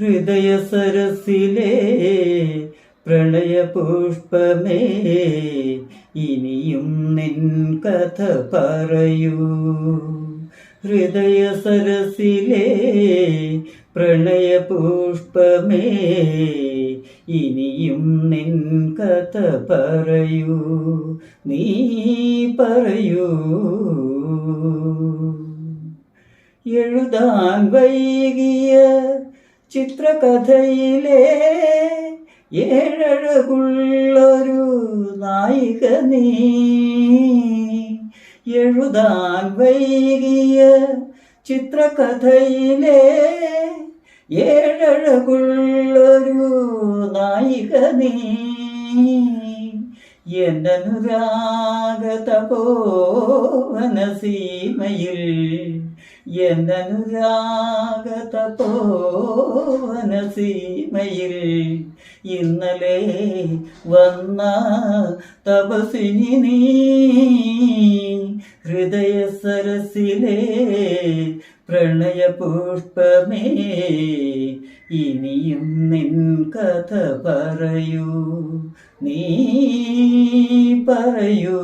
ഹൃദയ സരസിലെ പ്രണയപുഷ്പമേ ഇനിയും നിൻ കഥ പറയൂ. ഹൃദയ സരസിലെ പ്രണയപുഷ്പമേ ഇനിയും നിൻ കഥ പറയൂ. നീ പറയൂ. എഴുതാൻ വൈകിയ ചിത്രകഥയിലെ ഏഴഴകുള്ളൊരു നായിക നീ. എഴുതാൻ വൈകിയ ചിത്രകഥയിലെ ഏഴഴകുള്ളൊരു നായിക നീ. എന്നനുരാഗതപോവന സീമയിൽ എന്നനുരാഗതപോവന സീമയിൽ ഇന്നലെ വന്ന തപസിനി ഹൃദയ സരസിലെ പ്രണയപുഷ്പമേ. ഇനിയും നിൻ കഥ പറയൂ നീ പറയൂ.